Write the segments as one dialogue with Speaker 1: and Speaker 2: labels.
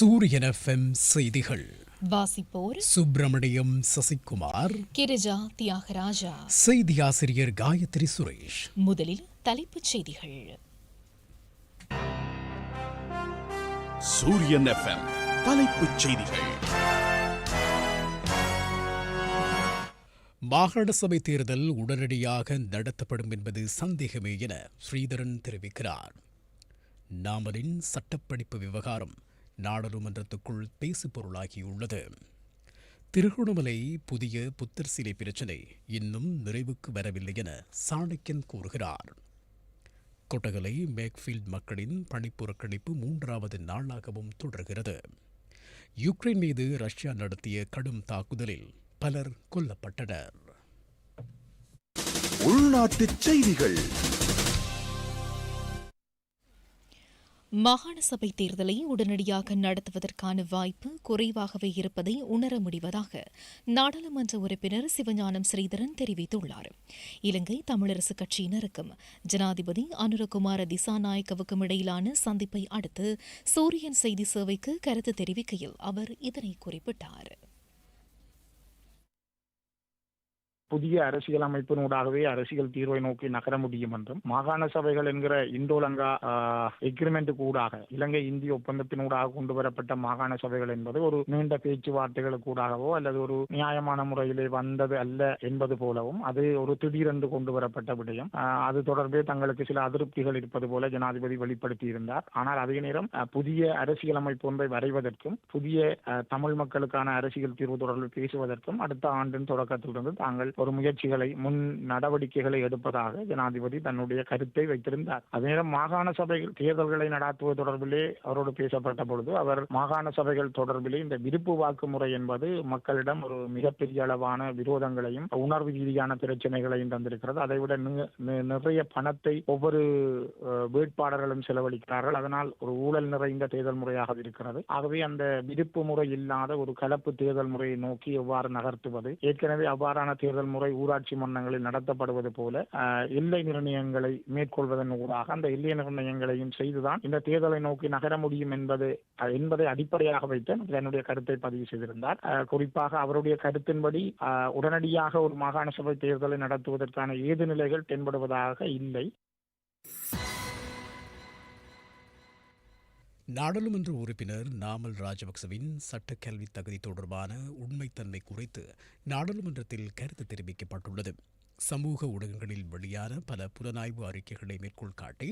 Speaker 1: சூரியன் எஃப்எம் செய்திகள்.
Speaker 2: வாசிப்போர்
Speaker 1: சுப்பிரமணியம் சசிகுமார்.
Speaker 2: கிரிஜா தியாகராஜா.
Speaker 1: செய்தி ஆசிரியர் காயத்ரி சுரேஷ்.
Speaker 2: முதலில் தலைப்புச் செய்திகள்.
Speaker 3: சூரியன் எஃப்எம் தலைப்புச் செய்திகள்.
Speaker 1: மாகாண சபை தேர்தல் உடனடியாக நடத்தப்படும் என்பது சந்தேகமே என ஸ்ரீதரன் தெரிவிக்கிறார். நாமலின் சட்டப்படிப்பு விவகாரம். நாடாளுமன்றத்துக்குள் பேசுபொருளாகியுள்ளது. திருகோணமலை புதிய புத்தர் சிலை பிரச்சினை இன்னும் நிறைவுக்கு வரவில்லை என சாணக்கியன் கூறுகிறார். கொட்டகலை மேக்ஃபீல்ட் மக்களின் பணிப்புறக்கணிப்பு மூன்றாவது நாளாகவும் தொடர்கிறது. யுக்ரைன் மீது ரஷ்யா நடத்திய கடும் தாக்குதலில் பலர் கொல்லப்பட்டனர்.
Speaker 3: உள்நாட்டுச் செய்திகள்.
Speaker 2: மாகாண சபை தேர்தலை உடனடியாக நடத்துவதற்கான வாய்ப்பு குறைவாகவே இருப்பதை உணர முடிவதாக நாடாளுமன்ற உறுப்பினர் சிவஞானம் ஸ்ரீதரன் தெரிவித்துள்ளார். இலங்கை தமிழரசு கட்சியினருக்கும் ஜனாதிபதி அனுரகுமார திசாநாயக்கவுக்கும் இடையிலான சந்திப்பை அடுத்து சூரியன் செய்தி சேவைக்கு கருத்து தெரிவிக்கையில் அவர் இதனை குறிப்பிட்டார்.
Speaker 4: புதிய அரசியல் அமைப்பினூடாகவே அரசியல் தீர்வை நோக்கி நகர முடியும் என்றும் மாகாண சபைகள் என்கிற இந்தோலங்கா எக்ரிமெண்ட்டுக்கு ஊடாக இலங்கை இந்திய ஒப்பந்தத்தினூடாக கொண்டு வரப்பட்ட மாகாண சபைகள் என்பது ஒரு நீண்ட பேச்சுவார்த்தைகளுக்கு ஊடாகவோ அல்லது ஒரு நியாயமான முறையிலே வந்தது அல்ல என்பது போலவும் அது ஒரு திடீரென்று கொண்டு வரப்பட்ட விடயம் அது தொடர்பே தங்களுக்கு சில அதிருப்திகள் இருப்பது போல ஜனாதிபதி வெளிப்படுத்தி இருந்தார் ஆனால் அதே நேரம் புதிய அரசியல் அமைப்பு ஒன்றை வரைவதற்கும் புதிய தமிழ் மக்களுக்கான அரசியல் தீர்வு தொடர்பில் பேசுவதற்கும் அடுத்த ஆண்டின் தொடக்கத்திலிருந்து தாங்கள் ஒரு முயற்சிகளை முன் நடவடிக்கைகளை எடுப்பதாக ஜனாதிபதி தன்னுடைய கருத்தை வைத்திருந்தார். அதே நேரம் மாகாண சபைகள் தேர்தல்களை நடாத்துவது தொடர்பிலே அவரோடு பேசப்பட்ட பொழுது அவர் மாகாண சபைகள் தொடர்பிலே இந்த விருப்பு வாக்கு முறை என்பது மக்களிடம் ஒரு மிகப்பெரிய அளவான விரோதங்களையும் உணர்வு ரீதியான பிரச்சனைகளையும் தந்திருக்கிறது. அதைவிட நிறைய பணத்தை ஒவ்வொரு வேட்பாளர்களும் செலவழிக்கிறார்கள். அதனால் ஒரு ஊழல் நிறைந்த தேர்தல் முறையாக இருக்கிறது. ஆகவே அந்த விருப்பு முறை இல்லாத ஒரு கலப்பு தேர்தல் முறையை நோக்கி எவ்வாறு நகர்த்துவது? ஏற்கனவே அவ்வாறான தேர்தல் முறை ஊராட்சி மன்றங்களில் நடத்தப்படுவது போல எல்லை நிர்ணயங்களை மேற்கொள்வதன் ஊடாக அந்த எல்லை நிர்ணயங்களையும் செய்துதான் இந்த தேர்தலை நோக்கி நகர முடியும் என்பது அஹ், என்பதை அடிப்படையாக வைத்து தன்னுடைய கருத்தை பதிவு செய்திருந்தார். குறிப்பாக அவருடைய கருத்தின்படி உடனடியாக ஒரு மாகாண சபை தேர்தலை நடத்துவதற்கான ஏது நிலைகள் தென்படுவதாக இல்லை.
Speaker 1: நாடாளுமன்ற உறுப்பினர் நாமல் ராஜபக்சவின் சட்டக்கல்வி தகுதி தொடர்பான உண்மைத்தன்மை குறித்து நாடாளுமன்றத்தில் கருத்து தெரிவிக்கப்பட்டுள்ளது. சமூக ஊடகங்களில் வெளியான பல புலனாய்வு அறிக்கைகளை மேற்கோள் காட்டி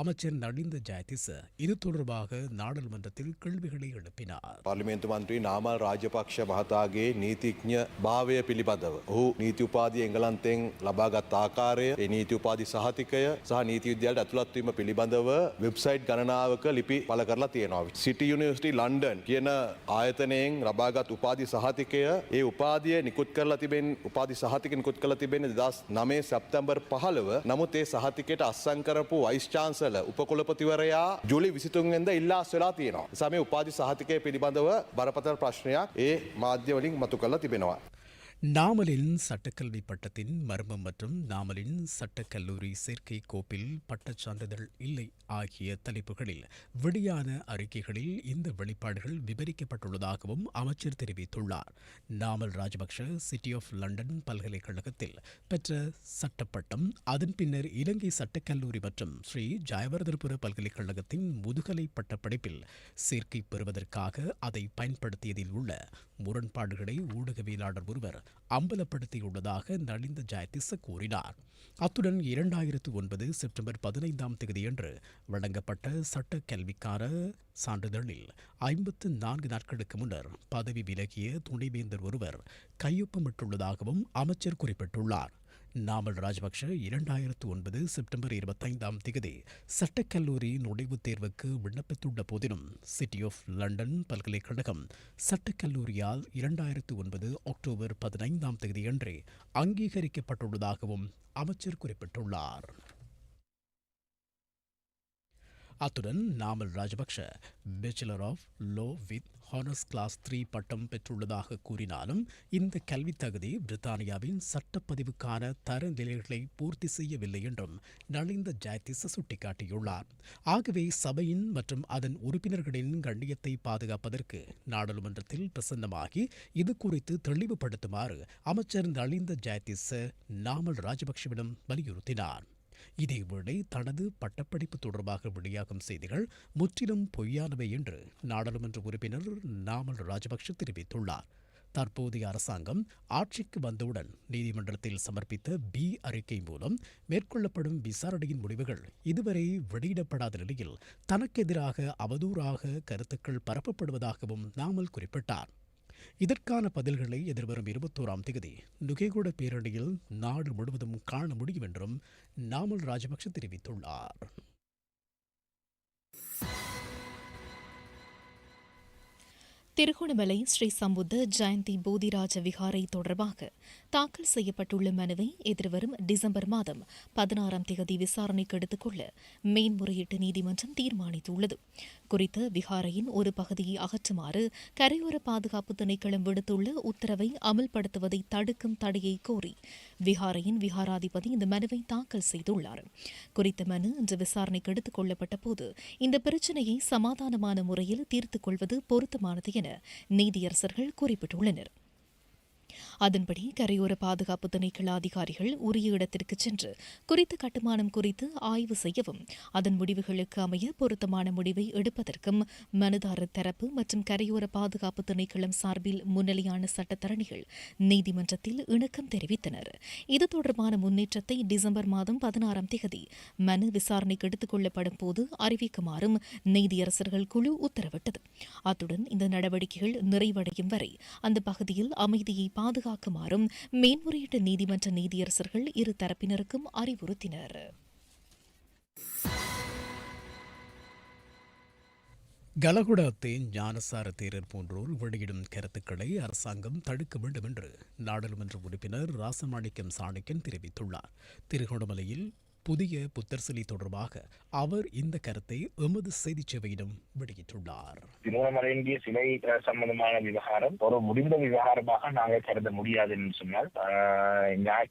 Speaker 1: அமைச்சர் நலிந்த ஜெயதிச இது தொடர்பாக நாடாளுமன்றத்தில் கேள்விகளை எழுப்பினார்
Speaker 5: පාර්ලිමේන්තු මන්ත්‍රී නාමල් රාජපක්ෂ මහතාගේ නීතිඥ භාවය පිළිබඳව. ඔහු නීති උපාධිය එංගලන්තෙන් ලබාගත් ආකාරය ඒ නීති උපාධි සහතිකය සහ නීති විද්‍යාලයට ඇතුළත්වීම පිළිබඳව වෙබ්සයිට් ගණනාවක ලිපි පල කරලා තියෙනවා. සිටි යුනිවර්සිටි ලන්ඩන් කියන ආයතනයෙන් ලබාගත් උපාධි සහතිකය ඒ උපාදිය නිකුත් කරලා තිබෙන් උපාධි සහතික නිකුත් කළ තිබෙන දස් නමේ සැප්තැම්බර් පහළව නමුත් ඒ සහතිකයට අස්සං කරපු වයිස්චාන්සල උපකොළපතිවරයා ජුලි විසිතුන්ෙන්ද ඉල්ලාස් වෙලා තියෙනවා. සමේ උපාධි සහතිකය පිළිබඳව බරපතල ප්‍රශ්නයක් ඒ මාධ්‍යවලින් මතු කරලා තිබෙනවා.
Speaker 1: நாமலின் சட்டக்கல்வி பட்டத்தின் மர்மம் மற்றும் நாமலின் சட்டக்கல்லூரி சேர்க்கை கோப்பில் பட்டச் சான்றிதழ் இல்லை ஆகிய தலைப்புகளில் வெளியான அறிக்கைகளில் இந்த வெளிப்பாடுகள் விவரிக்கப்பட்டுள்ளதாகவும் அமைச்சர் தெரிவித்துள்ளார். Namal Rajapaksa City of London பல்கலைக்கழகத்தில் பெற்ற சட்டப்பட்டம் அதன் பின்னர் இலங்கை சட்டக்கல்லூரி மற்றும் ஸ்ரீ ஜெயவர்தனபுர பல்கலைக்கழகத்தின் முதுகலை பட்டப்படிப்பில் சேர்க்கை பெறுவதற்காக அதை பயன்படுத்தியதில் உள்ள முரண்பாடுகளை ஊடகவியலாளர் ஒருவர் அம்பலப்படுத்தியுள்ளதாக நலிந்த ஜெயதிச கூறினார். அத்துடன் இரண்டாயிரத்து ஒன்பது செப்டம்பர் பதினைந்தாம் தேதியன்று வழங்கப்பட்ட சட்ட கல்விக்கார சான்றிதழில் ஐம்பத்து நான்கு நாட்களுக்கு முன்னர் பதவி விலகிய துணைவேந்தர் ஒருவர் கையொப்பமிட்டுள்ளதாகவும் அமைச்சர் குறிப்பிட்டுள்ளார். நாமல் ராஜபக்ஷ இரண்டாயிரத்து ஒன்பது செப்டம்பர் இருபத்தைந்தாம் திகதி சட்டக்கல்லூரி நுழைவுத் தேர்வுக்கு விண்ணப்பித்துள்ள போதிலும் சிட்டி ஆஃப் லண்டன் பல்கலைக்கழகம் சட்டக்கல்லூரியால் இரண்டாயிரத்து ஒன்பது அக்டோபர் பதினைந்தாம் தேதியன்றே அங்கீகரிக்கப்பட்டுள்ளதாகவும் அமைச்சர் குறிப்பிட்டுள்ளார். அத்துடன் Namal Rajapaksa bachelor of law with honours class three பட்டம் பெற்றுள்ளதாக கூறினாலும் இந்த கல்வித் தகுதி பிரித்தானியாவின் சட்டப்பதிவுக்கான தரநிலைகளை பூர்த்தி செய்யவில்லை என்றும் நலிந்த ஜாயதிச சுட்டிக்காட்டியுள்ளார். ஆகவே சபையின் மற்றும் அதன் உறுப்பினர்களின் கண்ணியத்தை பாதுகாப்பதற்கு நாடாளுமன்றத்தில் பிரசன்னமாகி இது குறித்து தெளிவுபடுத்துமாறு அமைச்சர் நலிந்த ஜாயதிச நாமல் ராஜபக்ஷவிடம் வலியுறுத்தினார். இதேவேளை தனது பட்டப்படிப்பு தொடர்பாக வெளியாகும் செய்திகள் முற்றிலும் பொய்யானவை என்று நாடாளுமன்ற உறுப்பினர் நாமல் ராஜபக்ஷ தெரிவித்துள்ளார். தற்போதைய அரசாங்கம் ஆட்சிக்கு வந்தவுடன் நீதிமன்றத்தில் சமர்ப்பித்த பி அறிக்கை மூலம் மேற்கொள்ளப்படும் விசாரணையின் முடிவுகள் இதுவரை வெளியிடப்படாத நிலையில் தனக்கு எதிராக அவதூறாக கருத்துக்கள் பரப்பப்படுவதாகவும் நாமல் குறிப்பிட்டார். இதற்கான பதில்களை எதிர்வரும் இருபத்தோராம் தேதி நுகேகுட பேரணியில் நாடு முழுவதும் காண முடியும் என்றும் நாமல் ராஜபக்ஷ தெரிவித்துள்ளார்.
Speaker 2: திருகோணமலை ஸ்ரீ சம்புத்த ஜெயந்தி போதிராஜ விகாரை தொடர்பாக தாக்கல் செய்யப்பட்டுள்ள மனுவை எதிர்வரும் டிசம்பர் மாதம் பதினாறாம் தேதி விசாரணைக்கு எடுத்துக்கொள்ள மேன்முறையீட்டு நீதிமன்றம் தீர்மானித்துள்ளது. குறித்த விகாரையின் ஒரு பகுதியை அகற்றுமாறு கரையோர பாதுகாப்பு திணைக்களம் விடுத்துள்ள உத்தரவை அமல்படுத்துவதை தடுக்கும் தடையை கோரி விகாரையின் விகாராதிபதி இந்த மனுவை தாக்கல் செய்துள்ளார். குறித்த மனு இன்று விசாரணைக்கு எடுத்துக் கொள்ளப்பட்ட போது இந்த பிரச்சினையை சமாதானமான முறையில் தீர்த்துக் கொள்வது பொருத்தமானது என நீதியரசர்கள் குறிப்பிட்டுள்ளனர். அதன்படி கரையோர பாதுகாப்பு திணைக்கள அதிகாரிகள் உரிய இடத்திற்கு சென்று குறித்த கட்டுமானம் குறித்து ஆய்வு செய்யவும் அதன் முடிவுகளுக்கு அமைய பொருத்தமான முடிவை எடுப்பதற்கும் மனுதாரர் தரப்பு மற்றும் கரையோர பாதுகாப்பு திணைக்களம் சார்பில் முன்னிலையான சட்டத்தரணிகள் நீதிமன்றத்தில் இணக்கம் தெரிவித்தனர். இது தொடர்பான முன்னேற்றத்தை டிசம்பர் மாதம் பதினாறாம் தேதி மனு விசாரணைக்கு எடுத்துக் கொள்ளப்படும் போது அறிவிக்குமாறும் நீதியரசர்கள் குழு உத்தரவிட்டது. அத்துடன் இந்த நடவடிக்கைகள் நிறைவடையும் வரை அந்த பகுதியில் அமைதியை பாதுகாக்குமாறும் மேன்முறையீட்டு நீதிமன்ற நீதியரசர்கள் இரு தரப்பினருக்கும் அறிவுறுத்தினர்.
Speaker 1: கலகுடத்தை ஞானசார தேரர் போன்றோர் வெளியிடும் கருத்துக்களை அரசாங்கம் தடுக்க வேண்டும் என்று நாடாளுமன்ற உறுப்பினர் ராசமாணிக்கம் சாணக்கியன் தெரிவித்துள்ளார். திருகோணமலையில் புதிய புத்தர் சிலை தொடர்பாக அவர் இந்த கருத்தை எமது செய்தி சேவையிடம் வெளியிட்டுள்ளார்.
Speaker 6: திருவண்ணாமலையினுடைய சிலை சம்பந்தமான விவகாரம் ஒரு முடிந்த விவகாரமாக நாங்கள் கருத முடியாது என்று சொன்னால்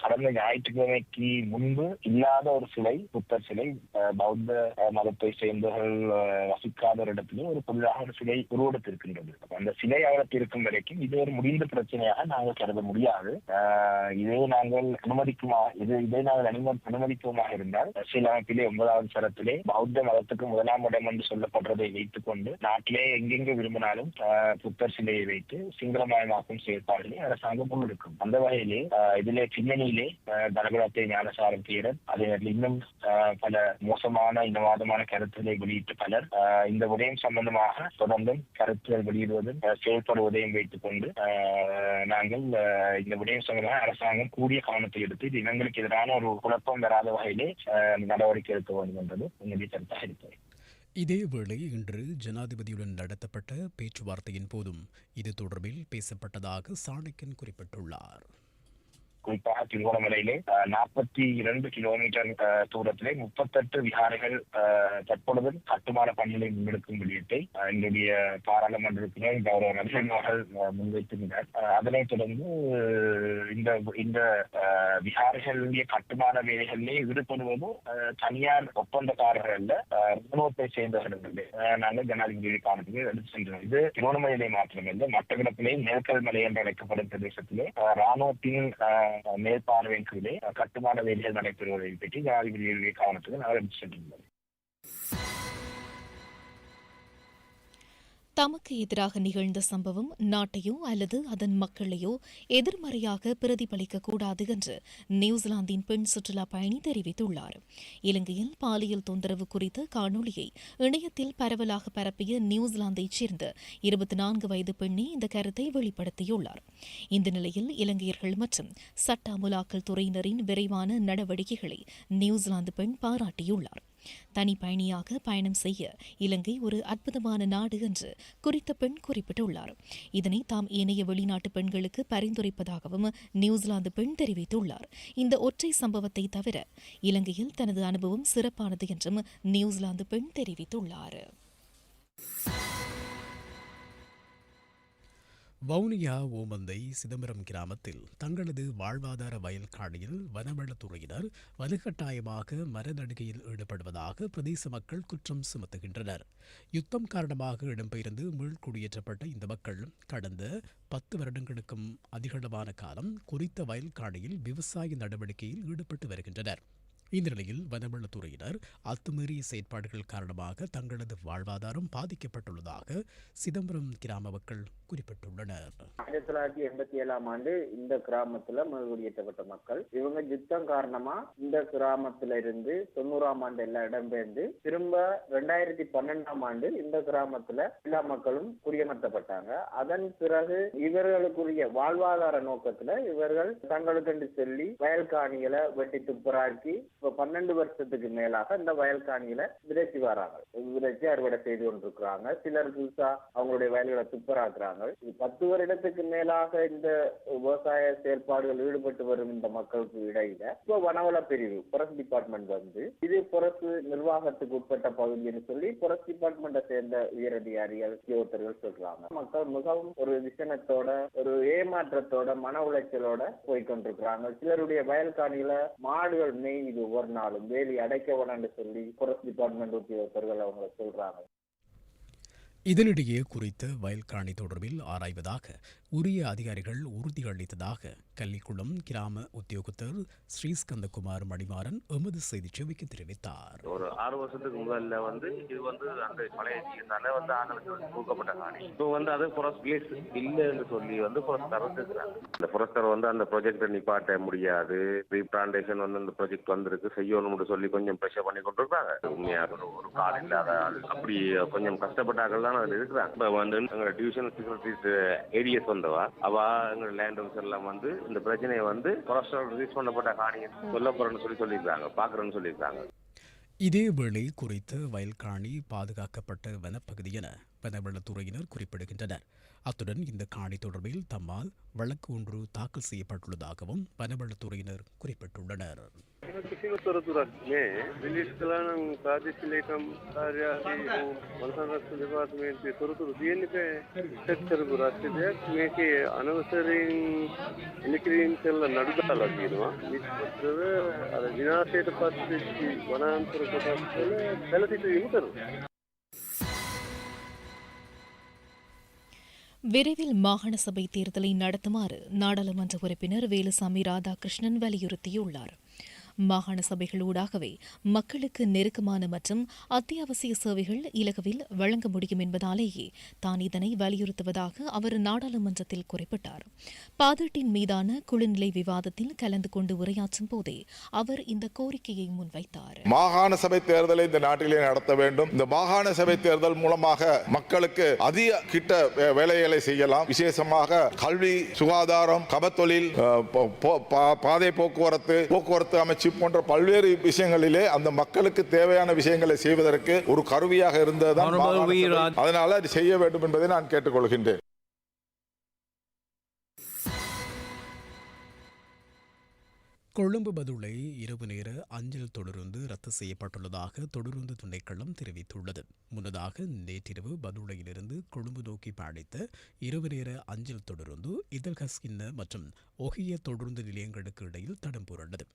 Speaker 6: கடந்த ஞாயிற்றுக்கிழமைக்கு முன்பு இல்லாத ஒரு சிலை புத்தர் சிலை அஹ், பௌத்த மதத்தை சேர்ந்தவர்கள் வசிக்காத ஒரு இடத்திலே ஒரு புதிதாக ஒரு சிலை உருவெடுத்திருக்கின்றது. அந்த சிலை அவருக்கு இருக்கும் வரைக்கும் இது ஒரு முடிந்த பிரச்சனையாக நாங்கள் கருத முடியாது. இதை நாங்கள் அனுமதிக்குமா இது இதை நாங்கள் அனுமதி இருந்தால் அரசியலமைப்பிலே ஒன்பதாவது சரத்திலே பௌத்த மதத்துக்கு முதலாம் இடம் என்று சொல்லப்படுறதை வைத்துக் கொண்டு நாட்டிலே எங்கெங்கு விரும்பினாலும் புத்தர் சிலையை வைத்து சிங்களமயமாக்கும் செயற்பாடுகளை அரசாங்கம் முன்னெடுக்கும் அந்த வகையிலே இதிலே பின்னணியிலே தலகுலத்தை ஞானசாரம் தீரன் அதே நேரத்தில் இன்னும் பல மோசமான இனவாதமான கருத்துக்களை வெளியிட்ட பலர் இந்த விடயம் சம்பந்தமாக தொடர்ந்தும் கருத்துகள் வெளியிடுவதும் செயல்படுவதையும் வைத்துக் கொண்டு நாங்கள் இந்த விடயம் சம்பந்தமாக அரசாங்கம் கூடிய கவனத்தை எடுத்து இது இனங்களுக்கு எதிரான ஒரு குழப்பம் வராத வகையிலே நடவடிக்கை எடுக்க வேண்டும் என்பது என்னுடைய கருத்தாக இருக்கிறது
Speaker 1: இதேவேளை இன்று ஜனாதிபதியுடன் நடத்தப்பட்ட பேச்சுவார்த்தையின் போதும் இது தொடர்பில் பேசப்பட்டதாக சாணக்கியன் குறிப்பிட்டுள்ளார்.
Speaker 6: குறிப்பாக திருகோணமலையிலே நாற்பத்தி இரண்டு கிலோமீட்டர் தூரத்திலே முப்பத்தெட்டு விகாரைகள் தற்பொழுது கட்டுமான பணிகளை முன்னெடுக்கும் விடயத்தை என்னுடைய எங்களுடைய பாராளுமன்ற உறுப்பினர் கௌரவ நரசிம்ம அவர்கள் முன்வைத்திருந்தார். அதனைத் தொடர்ந்து இந்த இந்த விகாரைகளுடைய கட்டுமான வேலைகளிலே ஈடுபடுவது தனியார் ஒப்பந்தக்காரர்கள் அல்ல ராணுவத்தை சேர்ந்தவர்கள் நாங்கள் ஜனாதிபதி காலத்துக்கு எடுத்து சென்றோம். இது திருவண்ணாமலையிலே மாத்திரமல்ல மட்டக்களப்பிலே மேற்கல் மலை என்று அழைக்கப்படும் பிரதேசத்திலே ராணுவத்தின் மேற்பார்வையின் கீழே கட்டுமான வேலைகள் நடைபெறுவதை பற்றி ஜனாதிபதியுடைய கவனத்துக்கு நகரம் சென்றிருந்தது
Speaker 2: தமக்கு எதிராக நிகழ்ந்த சம்பவம் நாட்டையோ அல்லது அதன் மக்களையோ எதிர்மறையாக பிரதிபலிக்க கூடாது என்று நியூசிலாந்தின் பெண் சுற்றுலா பயணி தெரிவித்துள்ளார். இலங்கையில் பாலியல் தொந்தரவு குறித்த காணொளியை இணையத்தில் பரவலாக பரப்பிய நியூசிலாந்தைச் சேர்ந்த இருபத்தி நான்கு வயது பெண்ணே இந்த கருத்தை வெளிப்படுத்தியுள்ளார். இந்த நிலையில் இலங்கையர்கள் மற்றும் சட்ட அமுலாக்கல் துறையினரின் விரைவான நடவடிக்கைகளை நியூசிலாந்து பெண் பாராட்டியுள்ளார். தனி பயணியாக பயணம் செய்ய இலங்கை ஒரு அற்புதமான நாடு என்று குறித்த பெண் குறிப்பிட்டுள்ளார். இதனை தாம் ஏனைய வெளிநாட்டு பெண்களுக்கு பரிந்துரைப்பதாகவும் நியூசிலாந்து பெண் தெரிவித்துள்ளார். இந்த ஒற்றை சம்பவத்தை தவிர இலங்கையில் தனது அனுபவம் சிறப்பானது என்றும் நியூசிலாந்து பெண் தெரிவித்துள்ளார்.
Speaker 1: வவுனியா ஓமந்தை சிதம்பரம் கிராமத்தில் தங்களது வாழ்வாதார வயல் காணியில் வனவளத்துறையினர் வலுக்கட்டாயமாக மரநடுகையில் ஈடுபடுவதாக பிரதேச மக்கள் குற்றம் சுமத்துகின்றனர். யுத்தம் காரணமாக இடம்பெயர்ந்து மீள்குடியேற்றப்பட்ட இந்த மக்கள் கடந்த பத்து வருடங்களுக்கும் அதிகளவான காலம் குறித்த வயல் காணியில் விவசாய நடவடிக்கையில் ஈடுபட்டு வருகின்றனர். இந்த நிலையில் வனவளத்துறையினர் அத்துமீறிய செயற்பாடுகள் காரணமாக தங்களது வாழ்வாதாரம் பாதிக்கப்பட்டுள்ளதாக சிதம்பரம் கிராம மக்கள் குறிப்பிட்டுள்ளனர்.
Speaker 7: ஆயிரத்தி தொள்ளாயிரத்தி எண்பத்தி ஏழாம் ஆண்டு இந்த கிராமத்துல குடியேற்றப்பட்ட மக்கள். இவங்க யுத்தம் காரணமா இந்த கிராமத்துல இருந்து தொண்ணூறாம் ஆண்டு எல்லாம் இடம்பெயர்ந்து திரும்ப ரெண்டாயிரத்தி பன்னெண்டாம் ஆண்டு இந்த கிராமத்துல எல்லா மக்களும் குடியமர்த்தப்பட்டாங்க. அதன் பிறகு இவர்களுக்குரிய வாழ்வாதார நோக்கத்துல இவர்கள் தங்களுக்கென்று சொல்லி வயல் காணிகளை வெட்டி துப்புராக்கி இப்போ பன்னெண்டு வருஷத்துக்கு மேலாக இந்த வயல்காணியில விதைச்சி விதைச்சு வராங்க. விதைச்சு அறுவடை செய்து கொண்டிருக்கிறாங்க. சிலர் புதுசா அவங்களுடைய வயல்களை துப்பராக்குறாங்க. இது பத்து வருடத்துக்கு மேலாக இந்த விவசாய செயல்பாடுகள் ஈடுபட்டு வரும் இந்த மக்களுக்கு இடையில இப்போ வனவள பிரிவு புரஸ் டிபார்ட்மெண்ட் வந்து இது புரசு நிர்வாகத்துக்கு உட்பட்ட பகுதின்னு சொல்லி புரஸ் டிபார்ட்மெண்ட்டை சேர்ந்த உயரதிகாரிகள் உத்தியோகத்தர்கள் சொல்றாங்க. மக்கள் மிகவும் ஒரு விசனத்தோட ஒரு ஏமாற்றத்தோட மன உளைச்சலோட போய்கொண்டிருக்கிறாங்க சிலருடைய வயல்காணியில மாடுகள் மாடுகள் மேயுது ஒவ்வொரு நாளும் வேலி அடைக்க வேணும்னு சொல்லி forest டிபார்ட்மெண்ட் உத்தியோகத்தர்கள் அவங்க சொல்றாங்க.
Speaker 1: இதனிடையே குறித்த வயல்காணி தொடர்பில் ஆராய்வதாக உரிய அதிகாரிகள் உறுதி அளித்ததாக கள்ளிக்குளம் கிராம உத்தியோகத்தர் ஸ்ரீஸ்கந்தகுமார் மணிமாறன் எமது செய்தி செவிக்கு தெரிவித்தார்.
Speaker 8: ஒரு ஆறு வருஷத்துக்கு முதல்ல வந்து இது வந்து அந்த பழைய வந்து ஆங்களுக்கு தூக்கப்பட்ட காணி. இப்போ வந்து அது ஃபாரஸ்ட் இல்லைன்னு சொல்லி வந்து ஃபாரஸ்ட் தரத்துக்குறாங்க இந்த ஃபாரஸ்டர் வந்து அந்த ப்ராஜெக்டை நிப்பாட்ட முடியாது. ரீபிளான்டேஷன் வந்து அந்த ப்ராஜெக்ட் வந்திருக்கு. செய்யணும்னு சொல்லி கொஞ்சம் ப்ரெஷர் பண்ணி கொண்டு இருக்காங்க உண்மையாக ஒரு ஒரு கால் இல்லாத அப்படி கொஞ்சம் கஷ்டப்பட்டாக்கள் தான் அதில் இருக்கிறாங்க. இப்போ வந்து எங்களோட டிவிஷனல் செக்ரட்டரிஸ் வந்து இருந்தவா அவ எங்களோட லேண்ட் ஹவுஸ் எல்லாம் வந்து இந்த பிரச்சனையை வந்து கொலஸ்ட்ரால் ரிலீஸ் பண்ணப்பட்ட காணியை சொல்ல போறேன்னு சொல்லி சொல்லியிருக்காங்க. பாக்குறேன்னு சொல்லியிருக்காங்க.
Speaker 1: இதேவேளை குறித்து வயல்காணி பாதுகாக்கப்பட்ட வனப்பகுதி என வனவளத்துறையினர் குறிப்பிடுகின்றனர். அத்துடன் இந்த காணி தொடர்பில் தம்மால் வழக்கு ஒன்று தாக்கல் செய்யப்பட்டுள்ளதாகவும் வனவளத்துறையினர் குறிப்பிட்டுள்ளனர்.
Speaker 9: කිසිම තොරතුරක් නෑ විලිස් කලා නම් ප්‍රාදේශීය ලේකම් කාර්යාලයේ වනසංරක්ෂණ දෙපාර්තමේන්තුවේ තොරතුරු තියෙන්න බෑ සෙට් කරපු රාජ්‍ය දෙයක් මේකේ අනවසරින් එලිකිරීම් කරලා නඩු දාලා තියෙනවා නිෂ්පත්‍රව අර විනාශයට පත් වෙච්ච වනාන්තර කොටස් වල පැලතිට යොමු කරනවා
Speaker 2: விரைவில் மாகாண சபை தேர்தலை நடத்துமாறு நாடாளுமன்ற உறுப்பினர் வேலுசாமி ராதாகிருஷ்ணன் வலியுறுத்தியுள்ளார் மாகாண சபைகளூடாகவே மக்களுக்கு நெருக்கமான மற்றும் அத்தியாவசிய சேவைகள் இலகுவில் வழங்க முடியும் என்பதாலேயே தான் இதனை வலியுறுத்துவதாக அவர் நாடாளுமன்றத்தில் குறிப்பிட்டார். பாதட்டின் மீதான குழுநிலை விவாதத்தில் கலந்து கொண்டு உரையாற்றும் போதே அவர் இந்த கோரிக்கையை முன்வைத்தார்.
Speaker 10: மாகாண சபை தேர்தலை இந்த நாட்டிலே நடத்த வேண்டும். இந்த மாகாண சபை தேர்தல் மூலமாக மக்களுக்கு அதிக கிட்ட வேலைகளை செய்யலாம். விசேஷமாக கல்வி சுகாதாரம் கபத்தொழில் பா- பாதை போக்குவரத்து போக்குவரத்து அமைச்சு போன்ற பல்வேறு விஷயங்களிலே அந்த மக்களுக்கு தேவையான விஷயங்களை செய்வதற்கு ஒரு கருவியாக இருந்ததுதான். அதனால அது செய்ய வேண்டும் என்பதை நான் கேட்டுக்கொள்கின்றேன்
Speaker 1: கொழும்பு பதுளை இரவு நேர அஞ்சல் தொடருந்து ரத்து செய்யப்பட்டுள்ளதாக தொடருந்து திணைக்களம் தெரிவித்துள்ளது. முன்னதாக நேற்றிரவு பதுளையிலிருந்து கொழும்பு நோக்கி பயணித்த இரவு நேர அஞ்சல் தொடருந்து இதழ்கஸ்கின்ன மற்றும் ஒகிய தொடருந்து நிலையங்களுக்கு இடையில் தடம் புரண்டது.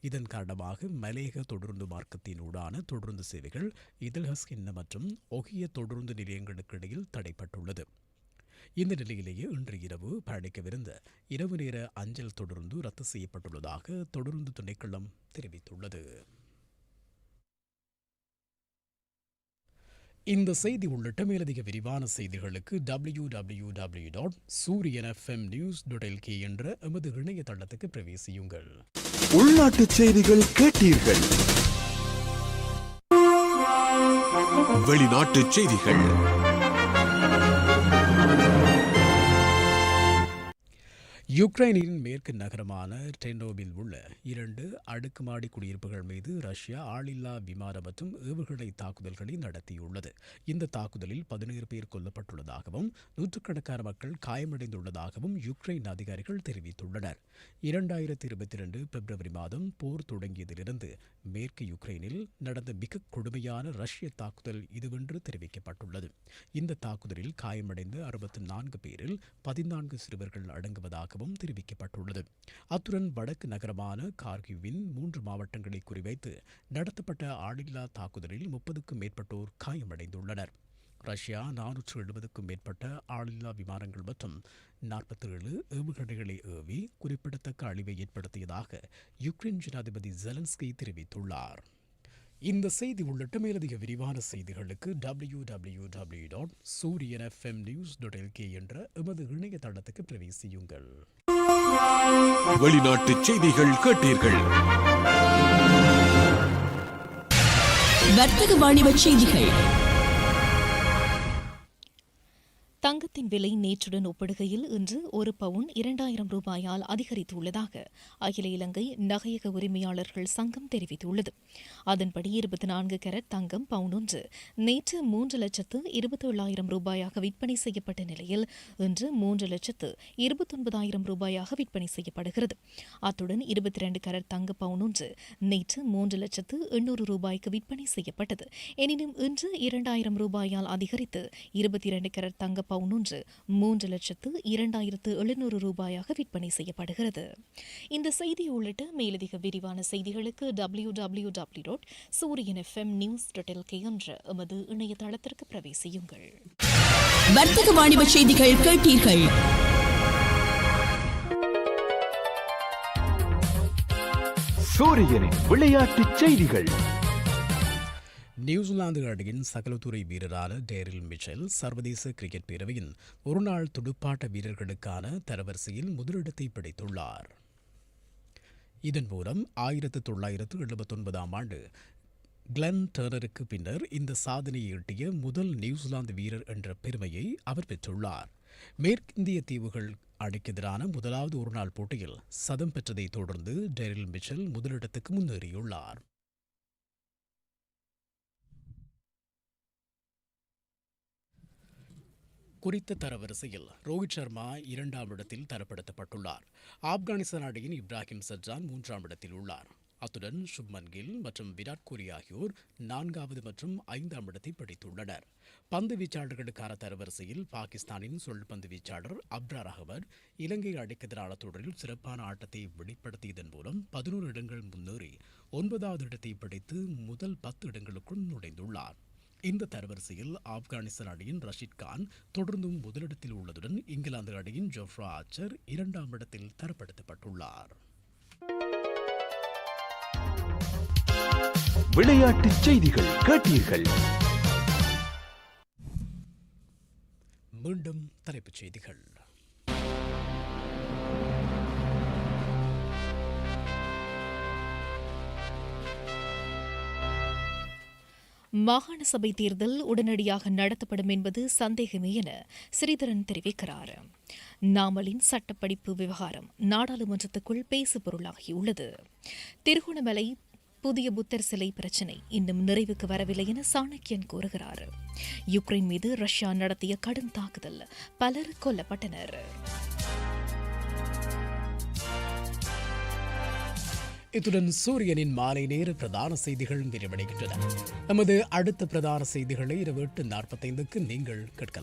Speaker 1: இதன் காரணமாக மலேக தொடருந்து மார்க்கத்தினூடான தொடருந்து சேவைகள் இதழ்ஹஸ்கின்ன மற்றும் ஒகிய தொடருந்து நிலையங்களுக்கு இடையில் தடைப்பட்டுள்ளது இந்த நிலையிலேயே இன்று இரவு பயணிக்கவிருந்த இரவு நேர அஞ்சல் தொடர்ந்து ரத்து செய்யப்பட்டுள்ளதாக தொடர்ந்து திணைக்களம் தெரிவித்துள்ளது. இந்த செய்தி உள்ளிட்ட மேலதிக விரிவான செய்திகளுக்கு W W W dot Sooriyan FM news dot LK என்ற எமது இணையதளத்துக்கு பிரவேசியுங்கள்.
Speaker 3: உள்நாட்டு செய்திகள் கேட்டீர்கள். வெளிநாட்டு செய்திகள்.
Speaker 1: யுக்ரைனின் மேற்கு நகரமான டென்டோவில் உள்ள இரண்டு அடுக்குமாடி குடியிருப்புகள் மீது ரஷ்யா ஆளில்லா விமான மற்றும் ஏவுகணை தாக்குதல்களை நடத்தியுள்ளது. இந்த தாக்குதலில் பதினேழு பேர் கொல்லப்பட்டுள்ளதாகவும் நூற்றுக்கணக்கான மக்கள் காயமடைந்துள்ளதாகவும் யுக்ரைன் அதிகாரிகள் தெரிவித்துள்ளனர். இரண்டாயிரத்தி இருபத்தி இரண்டு பிப்ரவரி மாதம் போர் தொடங்கியதிலிருந்து மேற்கு யுக்ரைனில் நடந்த மிக கொடுமையான ரஷ்ய தாக்குதல் இதுவென்று தெரிவிக்கப்பட்டுள்ளது. இந்த தாக்குதலில் காயமடைந்த அறுபத்தி நான்கு பேரில் பதினான்கு சிறுவர்கள் அடங்குவதாகவும் தெரிவிக்கப்பட்டுள்ளது. அத்துடன் வடக்கு நகரமான கார்கிவின் மூன்று மாவட்டங்களை குறிவைத்து நடத்தப்பட்ட ஆளில்லா தாக்குதலில் முப்பதுக்கும் மேற்பட்டோர் காயமடைந்துள்ளனர். ரஷ்யா நானூற்று எழுபதுக்கும் மேற்பட்ட ஆளில்லா விமானங்கள் மற்றும் நாற்பத்தி ஏழு ஏவுகணைகளை ஏவி குறிப்பிடத்தக்க அழிவை ஏற்படுத்தியதாக யுக்ரைன் ஜனாதிபதி ஜெலன்ஸ்கி தெரிவித்துள்ளார். இந்த செய்தி உள்ளிட்ட மேலதிக விரிவான செய்திகளுக்கு W W W dot Sooriyan FM news dot LK என்ற எமது இணையதளத்துக்கு பிரவேசியுங்கள்.
Speaker 3: வெளிநாட்டு செய்திகள் கேட்டீர்கள்.
Speaker 11: வர்த்தக வாணிப செய்திகள்.
Speaker 2: தங்கத்தின் விலை நேற்றுடன் ஒப்பிடுகையில் இன்று ஒரு பவுன் இரண்டாயிரம் ரூபாயால் அதிகரித்துள்ளதாக அகில இலங்கை நகையக உரிமையாளர்கள் சங்கம் தெரிவித்துள்ளது. அதன்படி இருபத்தி நான்கு கேரட் தங்கம் பவுன் ஒன்று நேற்று மூன்று லட்சத்து இருபத்தேழாயிரம் ரூபாயாக விற்பனை செய்யப்பட்ட நிலையில் இன்று மூன்று லட்சத்து இருபத்தொன்பதாயிரம் ரூபாயாக விற்பனை செய்யப்படுகிறது. அத்துடன் இருபத்தி இரண்டு கேரட் தங்க பவுன் ஒன்று நேற்று மூன்று லட்சத்து எண்ணூறு ரூபாய்க்கு விற்பனை செய்யப்பட்டது. எனினும் இன்று இரண்டாயிரம் ரூபாயால் அதிகரித்து இருபத்தி இரண்டு கேரட் தங்க பவுன் ஒன்று மூன்று லட்சத்து இரண்டாயிரத்து எழுநூறு ரூபாயாக விற்பனை செய்யப்படுகிறது. இந்த செய்தி உள்ளிட்ட மேலதிக விரிவான செய்திகளுக்கு W W W dot Sooriyan FM news dot LK என்ற எமது இணையதளத்திற்கு பிரவேசியுங்கள்.
Speaker 11: வர்த்தக வாணிப செய்திகள் கேட்டீர்கள்.
Speaker 3: சூரியனின் விளையாட்டு செய்திகள்.
Speaker 1: நியூசிலாந்து அணியின் சகலத்துறை வீரரான டேரில் மிச்சல் சர்வதேச கிரிக்கெட் பேரவையின் ஒருநாள் துடுப்பாட்ட வீரர்களுக்கான தரவரிசையில் முதலிடத்தை பிடித்துள்ளார். இதன் மூலம் ஆயிரத்து தொள்ளாயிரத்து எழுபத்தொன்பதாம் ஆண்டு கிளென் டர்னருக்கு பின்னர் இந்த சாதனையை எட்டிய முதல் நியூசிலாந்து வீரர் என்ற பெருமையை அவர் பெற்றுள்ளார். மேற்கிந்திய தீவுகள் அணிக்கு எதிரான முதலாவது ஒருநாள் போட்டியில் சதம் பெற்றதைத் தொடர்ந்து டெரில் மிச்சல் முதலிடத்துக்கு முன்னேறியுள்ளார். குறித்த தரவரிசையில் ரோஹித் சர்மா இரண்டாம் இடத்தில் தரப்படுத்தப்பட்டுள்ளார். ஆப்கானிஸ்தான் அணியின் இப்ராஹிம் சர்ஜான் மூன்றாம் இடத்தில் உள்ளார். அத்துடன் சுப்மன் கில் மற்றும் விராட் கோலி ஆகியோர் நான்காவது மற்றும் ஐந்தாம் இடத்தை பிடித்துள்ளனர். பந்து வீச்சாளர்களுக்கான தரவரிசையில் பாகிஸ்தானின் சொல்பந்து வீச்சாளர் அப்ரார் அகமது இலங்கை அணிக்கு எதிரான தொடரில் சிறப்பான ஆட்டத்தை வெளிப்படுத்தியதன் மூலம் பதினோரு இடங்கள் முன்னேறி ஒன்பதாவது இடத்தை பிடித்து முதல் பத்து இடங்களுக்குள் நுழைந்துள்ளார். இந்த தரவரிசையில் ஆப்கானிஸ்தான் அணியின் ரஷீத் கான் தொடர்ந்தும் முதலிடத்தில் உள்ளதுடன் இங்கிலாந்து அணியின் ஜோஃப்ரா ஆச்சர் இரண்டாம் இடத்தில் தரப்படுத்தப்பட்டுள்ளார்.
Speaker 3: விளையாட்டு செய்திகள் கேட்டீர்கள்.
Speaker 1: மீண்டும் தலைப்புச் செய்திகள்.
Speaker 2: மாகாண சபை தேர்தல் உடனடியாக நடத்தப்படும் என்பது சந்தேகமே என ஸ்ரீதரன் தெரிவிக்கிறார். நாமலின் சட்டப்படிப்பு விவகாரம் நாடாளுமன்றத்துக்குள் பேசு பொருளாகியுள்ளது திருகோணமலை புதிய புத்தர் சிலை பிரச்சினை இன்னும் நிறைவுக்கு வரவில்லை என சாணக்கியன் கூறுகிறார். யுக்ரைன் மீது ரஷ்யா நடத்திய கடும் தாக்குதல் பலர் கொல்லப்பட்டனர்.
Speaker 1: இத்துடன் சூரியனின் மாலை நேர பிரதான செய்திகள் நிறைவடைகின்றன. நமது அடுத்த பிரதான செய்திகளை இரவு எட்டு நாற்பத்தைந்துக்கு நீங்கள் கேட்கலாம்.